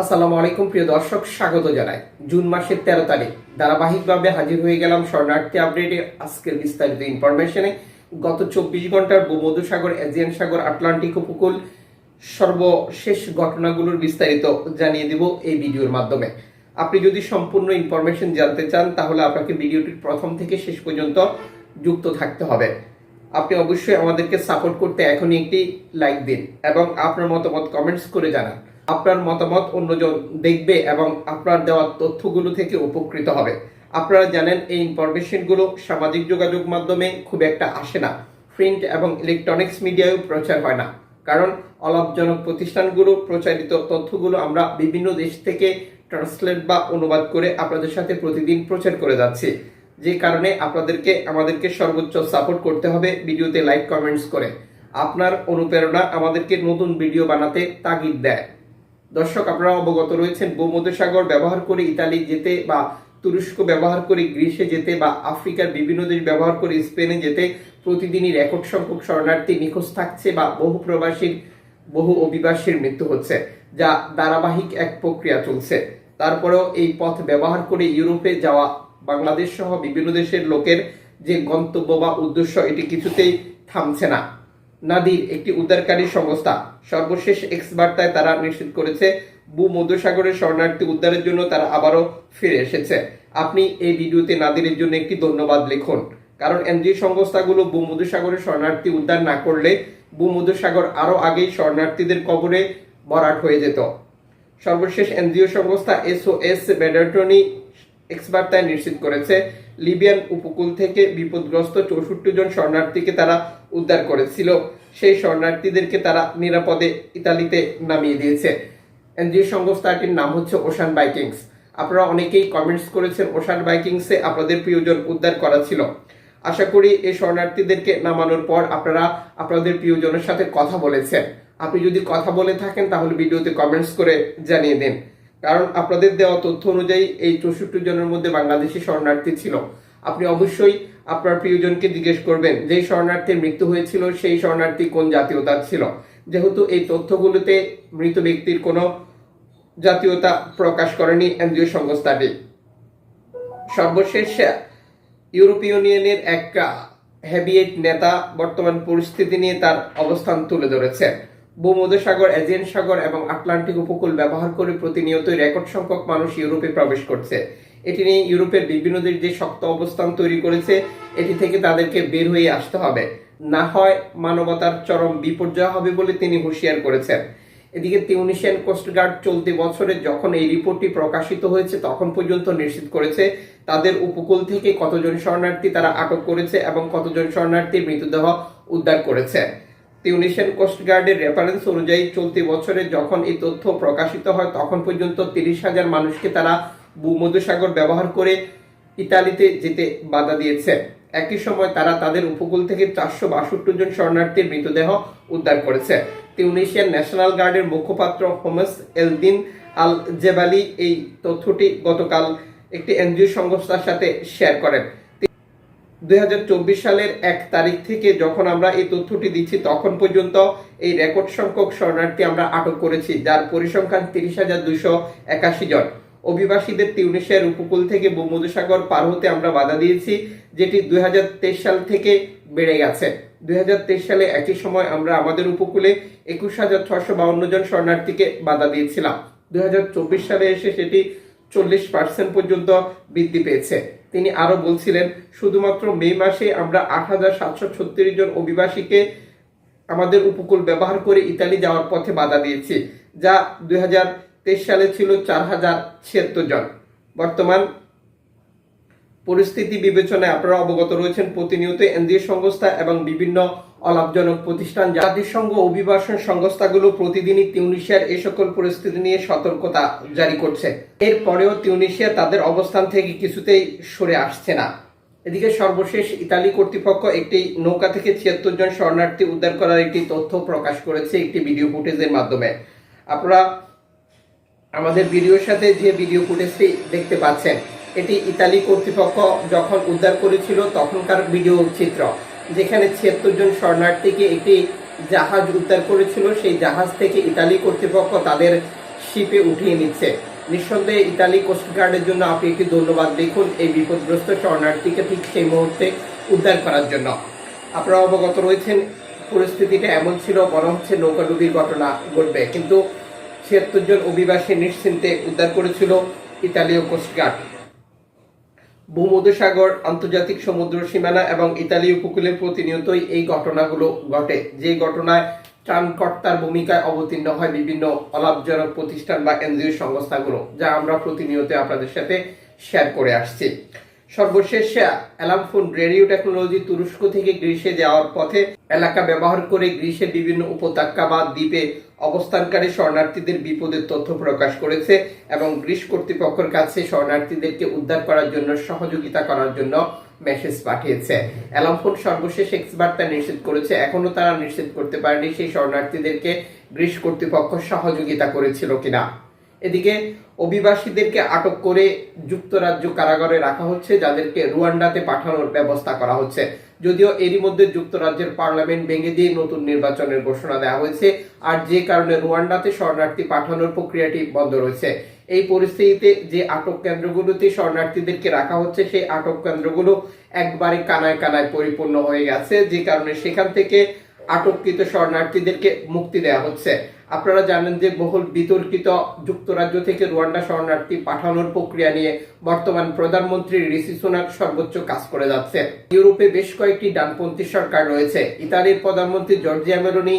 আসসালামু আলাইকুম, প্রিয় দর্শক, স্বাগত জানাই। জুন মাসের তেরো তারিখ। ধারাবাহিকভাবে হাজির হয়ে গেলাম শরণার্থী আপডেটে আজকের বিস্তারিত ইনফরমেশনে। গত চব্বিশ ঘণ্টার ভূমধ্যসাগর এজিয়ান সাগর, আটলান্টিক উপকূল সর্বশেষ ঘটনাগুলোর বিস্তারিত জানিয়ে দিব এই ভিডিওর মাধ্যমে। আপনি যদি সম্পূর্ণ ইনফরমেশন জানতে চান, তাহলে আপনাকে ভিডিওটির প্রথম থেকে শেষ পর্যন্ত যুক্ত থাকতে হবে। আপনি অবশ্যই আমাদেরকে সাপোর্ট করতে এখনই একটি লাইক দিন এবং আপনার মতামত কমেন্টস করে জানান। আপনার মতামত অন্যজন দেখবে এবং আপনার দেওয়া তথ্যগুলো থেকে উপকৃত হবে। আপনারা জানেন এই ইনফরমেশনগুলো সামাজিক যোগাযোগ মাধ্যমে খুব একটা আসে না। প্রিন্ট এবং ইলেকট্রনিক্স মিডিয়ায়ও প্রচার হয় না। কারণ অলাভজনক প্রতিষ্ঠানগুলো প্রচারিত তথ্যগুলো আমরা বিভিন্ন দেশ থেকে ট্রান্সলেট বা অনুবাদ করে আপনাদের সাথে প্রতিদিন প্রচার করে যাচ্ছি। যে কারণে আপনাদেরকে, আমাদেরকে সর্বোচ্চ সাপোর্ট করতে হবে ভিডিওতে লাইক, কমেন্টস করে। আপনার অনুপ্রেরণা আমাদেরকে নতুন ভিডিও বানাতে তাগিদ দেয়। দর্শক, আপনারা অবগত রয়েছেন ভূমধ্যসাগর ব্যবহার করে ইতালি যেতে বা তুরস্ক ব্যবহার করে গ্রিসে যেতে বা আফ্রিকার বিভিন্ন দেশ ব্যবহার করে স্পেনে যেতে প্রতিদিনই রেকর্ড সংখ্যক শরণার্থী নিখোঁজ থাকছে বা বহু প্রবাসীর, বহু অভিবাসীর মৃত্যু হচ্ছে, যা ধারাবাহিক এক প্রক্রিয়া চলছে। তারপরেও এই পথ ব্যবহার করে ইউরোপে যাওয়া বাংলাদেশ সহ বিভিন্ন দেশের লোকের যে গন্তব্য বা উদ্দেশ্য, এটি কিছুতেই থামছে না। নাদির একটি উদ্ধারকারী সংস্থা। সর্বশেষ এক্স বার্তায় তারা নিশ্চিত করেছে, ভূমধ্যসাগরের শরণার্থী উদ্ধারের জন্য তারা আবারও ফিরে এসেছে। আপনি এই ভিডিওতে নাদিরের জন্য একটি ধন্যবাদ লিখুন। কারণ এনজিও সংস্থাগুলো ভূমধ্যসাগরের শরণার্থী উদ্ধার না করলে ভূমধ্যসাগর আরও আগেই শরণার্থীদের কবরে ভরাট হয়ে যেত। সর্বশেষ এনজিও সংস্থা এসওএস বেডারটনি এক্স বার্তায় নিশ্চিত করেছে লিবিয়ান উপকূল থেকে বিপদগ্রস্ত চৌষট্টি জন শরণার্থীকে তারা উদ্ধার করেছিল। সেই শরণার্থীদেরকে তারা নিরাপদে ইতালিতে নামিয়ে দিয়েছে। এনজিও সংস্থাটির নাম হচ্ছে ওশান বাইকিংস আপনারা অনেকেই কমেন্টস করেছেন, ওশান বাইকিংসে আপনাদের প্রিয়জন উদ্ধার করা ছিল। আশা করি এই শরণার্থীদেরকে নামানোর পর আপনারা আপনাদের প্রিয়জনের সাথে কথা বলেছেন। আপনি যদি কথা বলে থাকেন, তাহলে ভিডিওতে কমেন্টস করে জানিয়ে দিন। কারণ আপনাদের দেওয়া তথ্য অনুযায়ী এই চৌষট্টি জনের মধ্যে বাংলাদেশি শরণার্থী ছিল। আপনি অবশ্যই আপনার প্রিয়জনকে জিজ্ঞেস করবেন, যেই শরণার্থীর মৃত্যু হয়েছিল, সেই শরণার্থী কোন জাতীয়তার ছিল? যেহেতু এই তথ্যগুলোতে মৃত ব্যক্তির কোনো জাতীয়তা প্রকাশ করেনি এনজিও সংস্থাটি। সর্বশেষ, ইউরোপীয় ইউনিয়নের এক হ্যাবিয়েট নেতা বর্তমান পরিস্থিতি নিয়ে তার অবস্থান তুলে ধরেছেন। ভূমধ্যসাগর এজিয়ান সাগর এবং আটলান্টিক উপকূল ব্যবহার করে প্রতিনিয়তই রেকর্ড সংখ্যক মানুষ ইউরোপে প্রবেশ করছে। এটি নিয়ে ইউরোপের বিভিন্ন দেশ যে শক্ত অবস্থান তৈরি করেছে। এটি থেকে তাদেরকে বের হয়ে আসতে হবে। না হয় মানবতার চরম বিপর্যয় হবে বলে তিনি হুঁশিয়ার করেছেন। এদিকে তিউনিশিয়ান কোস্টগার্ড চলতি বছরে যখন এই রিপোর্টটি প্রকাশিত হয়েছে, তখন পর্যন্ত নিশ্চিত করেছে তাদের উপকূল থেকে কতজন শরণার্থী তারা আটক করেছে এবং কতজন শরণার্থীর মৃতদেহ উদ্ধার করেছে। তিউনিশিয়ান কোস্টগার্ডের রেফারেন্স অনুযায়ী চলতি বছরে যখন এই তথ্য প্রকাশিত হয়, তখন পর্যন্ত তিরিশ হাজার মানুষকে তারা ভূমধ্যসাগর ব্যবহার করে ইতালিতে যেতে বাধা দিয়েছে। একই সময় তারা তাদের উপকূল থেকে চারশো বাষট্টি জন শরণার্থীর মৃতদেহ উদ্ধার করেছে। তিউনিশিয়ান ন্যাশনাল গার্ডের মুখপাত্র হোমেস এলদিন আল জেবালি এই তথ্যটি গতকাল একটি এনজিও সংস্থার সাথে শেয়ার করেন। দুই হাজার চব্বিশ সালের এক তারিখ থেকে যখন আমরা এই তথ্যটি দিচ্ছি, তখন পর্যন্ত এই রেকর্ড সংখ্যক শরণার্থী আমরা আটক করেছি, যার পরিসংখ্যান তিরিশ হাজার দুইশো একাশি জন। অভিবাসীদের তিউনিশিয়ার উপকূল থেকে ভূমধ্যসাগর পার হতে আমরা বাধা দিয়েছি, যেটি দুই হাজার তেইশ সাল থেকে বেড়ে গেছে। দুই হাজার তেইশ সালে একই সময় আমরা আমাদের উপকূলে একুশ হাজার ছশো বাউন্ন জন শরণার্থীকে বাধা দিয়েছিলাম। দুই হাজার চব্বিশ সালে এসে সেটি চল্লিশ পার্সেন্ট পর্যন্ত বৃদ্ধি পেয়েছে। তিনি আরও বলছিলেন, শুধুমাত্র মে মাসে আমরা আট হাজার সাতশো ছত্রিশ জন অভিবাসীকে আমাদের উপকূল ব্যবহার করে ইতালি যাওয়ার পথে বাধা দিয়েছি, যা দুই হাজার তেইশ সালে ছিল চার হাজার ছিয়াত্তর জন। বর্তমান পরিস্থিতি বিবেচনায় আপনারা অবগত রয়েছেন প্রতিনিয়ত এনজিও সংস্থা এবং বিভিন্ন অলাভজনক প্রতিষ্ঠান। জাতিসংঘ অভিবাসন সংস্থাগুলো প্রতিদিনই তিউনিশিয়ার এ সকল পরিস্থিতি নিয়ে সতর্কতা জারি করছে। এরপরেও তিউনিশিয়া তাদের অবস্থান থেকে কিছুতেই সরে আসছে না। এদিকে সর্বশেষ ইতালি কর্তৃপক্ষ একটি নৌকা থেকে ছিয়াত্তর জন শরণার্থী উদ্ধার করার একটি তথ্য প্রকাশ করেছে একটি ভিডিও ফুটেজের মাধ্যমে। আপনারা আমাদের ভিডিওর সাথে যে ভিডিও ফুটেজটি দেখতে পাচ্ছেন এটি ইতালি কর্তৃপক্ষ যখন উদ্ধার করেছিল তখনকার ভিডিও চিত্র, যেখানে ছিয়াত্তর জন শরণার্থীকে একটি জাহাজ উদ্ধার করেছিল। সেই জাহাজ থেকে ইতালি কর্তৃপক্ষ তাদের শিপে উঠিয়ে নিচ্ছে। নিঃসন্দেহে ইতালি কোস্টগার্ডের জন্য আপনি একটি ধন্যবাদ দেখুন এই বিপদগ্রস্ত শরণার্থীকে ঠিক সেই মুহূর্তে উদ্ধার করার জন্য। আপনারা অবগত রয়েছেন, পরিস্থিতিটা এমন ছিল, মনে হচ্ছে নৌকাডুবির ঘটনা ঘটবে। কিন্তু ছিয়াত্তর জন অভিবাসী নিশ্চিন্তে উদ্ধার করেছিল ইতালীয় কোস্টগার্ড ভূমধ্যসাগর, আন্তর্জাতিক সমুদ্র সীমানা এবং ইতালি উপকূলে প্রতিনিয়তই এই ঘটনাগুলো ঘটে। যে ঘটনায় ত্রাণকর্তার ভূমিকায় অবতীর্ণ হয় বিভিন্ন অলাভজনক প্রতিষ্ঠান বা এনজিও সংস্থাগুলো, যা আমরা প্রতিনিয়ত আপনাদের সাথে শেয়ার করে আসছি। সর্বশেষ অ্যালার্ম ফোন রেডিও টেকনোলজি তুরস্ক থেকে গ্রীসে যাওয়ার পথে এলাকা ব্যবহার করে গ্রীসের বিভিন্ন উপত্যকা বা দ্বীপে অবস্থানকারী শরণার্থীদের বিপদের তথ্য প্রকাশ করেছে এবং গ্রিস কর্তৃপক্ষের কাছে শরণার্থীদেরকে উদ্ধার করার জন্য সহযোগিতা করার জন্য মেসেজ পাঠিয়েছে। অ্যালামফোন সর্বশেষ এক্স বার্তা নিশ্চিত করেছে। এখনও তারা নিশ্চিত করতে পারেনি। সেই শরণার্থীদেরকে গ্রিস কর্তৃপক্ষ সহযোগিতা করেছিল কিনা। এদিকে অভিবাসীদেরকে আটক করে যুক্তরাজ্য কারাগারে রাখা হচ্ছে, যাদেরকে রুয়ান্ডাতে পাঠানোর ব্যবস্থা করা হচ্ছে। যদিও এরই মধ্যে যুক্তরাজ্যের পার্লামেন্ট ভেঙে দিয়ে নতুন নির্বাচনের ঘোষণা দেওয়া হয়েছে, আর যে কারণে রুয়ান্ডাতে শরণার্থী পাঠানোর প্রক্রিয়াটি বন্ধ রয়েছে। এই পরিস্থিতিতে যে আটক কেন্দ্রগুলোতে শরণার্থীদেরকে রাখা হচ্ছে, সেই আটক কেন্দ্রগুলো একবারে কানায় কানায় পরিপূর্ণ হয়ে গেছে, যে কারণে সেখান থেকে আটককৃত শরণার্থীদেরকে মুক্তি দেওয়া হচ্ছে। আপনারা জানেন যে বহুল বিতর্কিত যুক্তরাজ্য থেকে রুয়ান্ডা শরণার্থী পাঠানোর প্রক্রিয়া নিয়ে বর্তমান প্রধানমন্ত্রী ঋষি সুনাক সর্বোচ্চ কাজ করে যাচ্ছে। ইউরোপে বেশ কয়েকটি ডানপন্থী সরকার রয়েছে। ইতালির প্রধানমন্ত্রী জর্জিয়া মেলোনি,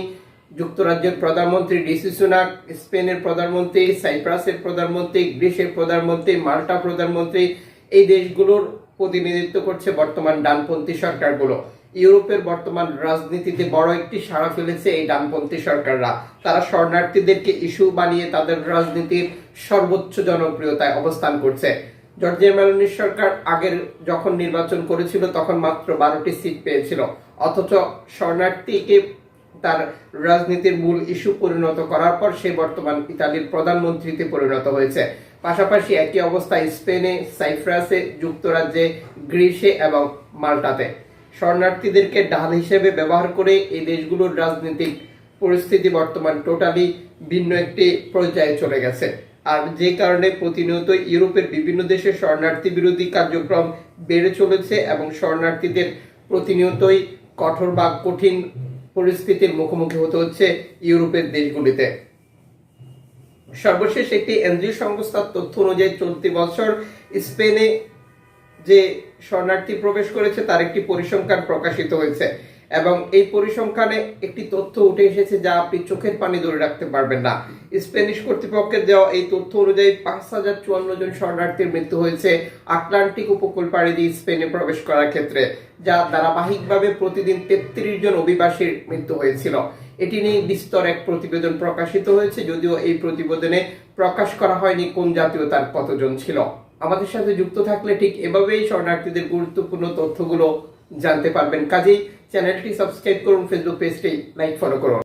যুক্তরাজ্যের প্রধানমন্ত্রী ঋষি সুনাক, স্পেনের প্রধানমন্ত্রী, সাইপ্রাসের প্রধানমন্ত্রী, গ্রিসের প্রধানমন্ত্রী, মাল্টা প্রধানমন্ত্রী, এই দেশগুলোর প্রতিনিধিত্ব করছে বর্তমান ডানপন্থী সরকারগুলো। ইউরোপের বর্তমান রাজনীতিতে বড় একটি সাড়া ফেলেছে এই ডানপন্থী সরকাররা। তারা শরণার্থীদেরকে ইস্যু বানিয়ে তাদের রাজনীতির সর্বোচ্চ জনপ্রিয়তায় অবস্থান করছে। জর্জিয়া মেলোনির সরকার আগের যখন নির্বাচন করেছিল, তখন মাত্র বারোটি সিট পেয়েছিল। অথচ শরণার্থীকে তার রাজনীতির মূল ইস্যু পরিণত করার পর সে বর্তমান ইতালির প্রধানমন্ত্রীতে পরিণত হয়েছে। পাশাপাশি একই অবস্থা স্পেনে, সাইপ্রাসে, যুক্তরাজ্যে, গ্রিসে এবং মাল্টাতে। শরণার্থীদেরকে ঢাল হিসেবে ব্যবহার করে এই দেশগুলোর রাজনৈতিক পরিস্থিতি বর্তমান টোটালি ভিন্ন একটি পর্যায়ে চলে গেছে। আর যে কারণে প্রতিনিয়ত ইউরোপের বিভিন্ন দেশে শরণার্থী বিরোধী কার্যক্রম বেড়ে চলেছে এবং শরণার্থীদের প্রতিনিয়তই কঠোর বা কঠিন পরিস্থিতির মুখোমুখি হতে হচ্ছে ইউরোপের দেশগুলিতে। সর্বশেষ একটি এনজিও সংস্থার তথ্য অনুযায়ী চলতি বছর স্পেনে যে শরণার্থী প্রবেশ করেছে তার একটি পরিসংখ্যান প্রকাশিত হয়েছে। এবং এই পরিসংখ্যানে একটি তথ্য উঠে এসেছে যা আপনি চোখের পানি ধরে রাখতে পারবেন না। স্প্যানিশ কর্তৃপক্ষের দেওয়া এই তথ্য অনুযায়ী পাঁচ হাজার চুয়ান্ন জন শরণার্থীর মৃত্যু হয়েছে আটলান্টিক উপকূল পাড়ি দিয়ে স্পেনে প্রবেশ করার ক্ষেত্রে, যা ধারাবাহিকভাবে প্রতিদিন তেত্রিশ জন অভিবাসীর মৃত্যু হয়েছিল। এটি নিয়ে বিস্তর এক প্রতিবেদন প্রকাশিত হয়েছে, যদিও এই প্রতিবেদনে প্রকাশ করা হয়নি কোন জাতীয়তার কতজন ছিল। আমাদের সাথে যুক্ত থাকলে ঠিক এভাবেই শরণার্থীদের গুরুত্বপূর্ণ তথ্যগুলো জানতে পারবেন। কাজেই চ্যানেলটি সাবস্ক্রাইব করুন ফেসবুক পেজটি লাইক ফলো করুন।